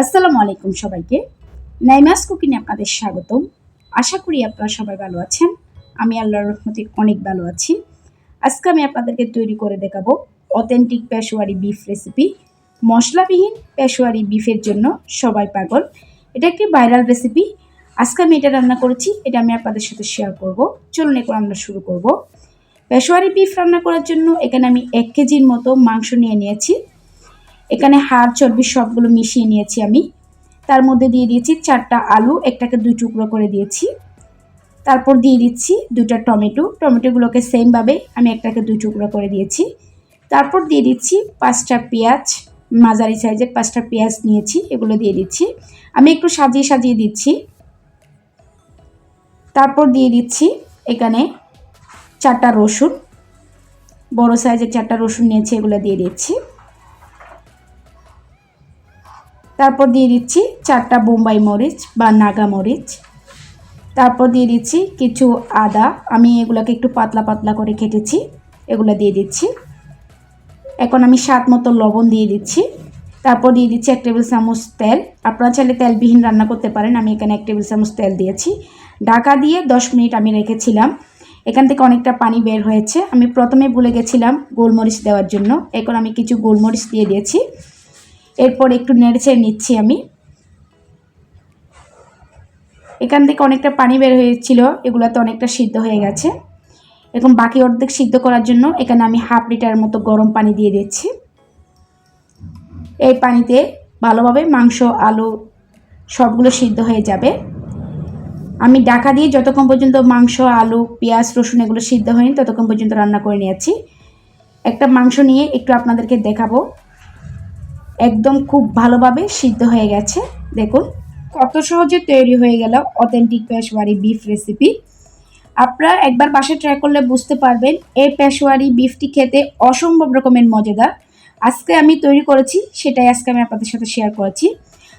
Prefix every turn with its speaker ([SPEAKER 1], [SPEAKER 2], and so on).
[SPEAKER 1] আসসালামু আলাইকুম সবাইকে। নাইমাস কুকিনে আপনাদের স্বাগতম। আশা করি আপনারা সবাই ভালো আছেন। আমি আল্লাহর রহমতে অনেক ভালো আছি। আজকে আমি আপনাদেরকে তৈরি করে দেখাবো অথেন্টিক পেশোয়ারি বিফ রেসিপি মশলাবিহীন পেশোয়ারি বিফের জন্য সবাই পাগল। এটা একটি ভাইরাল রেসিপি আজকে আমি এটা রান্না করেছি, এটা আমি আপনাদের সাথে শেয়ার করব। চলুন এখন আমরা শুরু করব। পেশোয়ারি বিফ রান্না করার জন্য এখানে আমি এক কেজির মতো মাংস নিয়ে নিয়েছি। এখানে হাড় চর্বি সবগুলো মিশিয়ে নিয়েছি আমি। তার মধ্যে দিয়ে দিয়েছি চারটা আলু, একটাকে দুই টুকরো করে দিয়েছি। তারপর দিয়ে দিচ্ছি দুটা টমেটো। টমেটোগুলোকে সেমভাবে আমি একটাকে দুই টুকরো করে দিয়েছি। তারপর দিয়ে দিচ্ছি পাঁচটা পেঁয়াজ, মাঝারি সাইজের পাঁচটা পেঁয়াজ নিয়েছি, এগুলো দিয়ে দিচ্ছি। আমি একটু সাজিয়ে সাজিয়ে দিচ্ছি। তারপর দিয়ে দিচ্ছি এখানে চারটা রসুন। বড় সাইজের চারটা রসুন নিয়েছি, এগুলো দিয়ে দিচ্ছি। তারপর দিয়ে দিচ্ছি চারটা বোম্বাই মরিচ বা নাগা মরিচ। তারপর দিয়ে দিচ্ছি কিছু আদা। আমি এগুলোকে একটু পাতলা পাতলা করে কেটেছি। এগুলো দিয়ে দিচ্ছি। এখন আমি স্বাদ মতো লবণ দিয়ে দিচ্ছি। তারপর দিয়ে দিচ্ছি এক টেবিল চামচ তেল। আপনারা চাইলে তেলবিহীন রান্না করতে পারেন। আমি এখানে এক টেবিল চামচ তেল দিয়েছি। ঢাকা দিয়ে দশ মিনিট আমি রেখেছিলাম। এখান থেকে অনেকটা পানি বের হয়েছে। আমি প্রথমে ভুলে গেছিলাম গোলমরিচ দেওয়ার জন্য। এখন আমি কিছু গোলমরিচ দিয়ে দিয়েছি। এরপর একটু নেড়েচেড়ে নিচ্ছি আমি। এখান থেকে অনেকটা পানি বের হয়েছিল, এগুলোতে অনেকটা সিদ্ধ হয়ে গেছে। এখন বাকি অর্ধেক সিদ্ধ করার জন্য এখানে আমি হাফ লিটার মতো গরম পানি দিয়ে দিচ্ছি। এই পানিতে ভালোভাবে মাংস, আলু সবগুলো সিদ্ধ হয়ে যাবে। আমি ডাকা দিয়ে যতক্ষণ পর্যন্ত মাংস, আলু, পেঁয়াজ, রসুন এগুলো সিদ্ধ হয়নি, ততক্ষণ পর্যন্ত রান্না করে নিয়েছি। একটা মাংস নিয়ে একটু আপনাদেরকে দেখাবো। একদম খুব ভালোভাবে সিদ্ধ হয়ে গেছে। দেখুন, কত সহজে তৈরি হয়ে গেল অথেন্টিক পেশওয়ারি বিফ রেসিপি আপনারা একবার বাসায় ট্রাই করলে বুঝতে পারবেন, এই পেশওয়ারি বিফটি খেতে অসম্ভব রকমের মজাদার। আজকে আমি তৈরি করেছি, সেটাই আজকে আমি আপনাদের সাথে শেয়ার করেছি।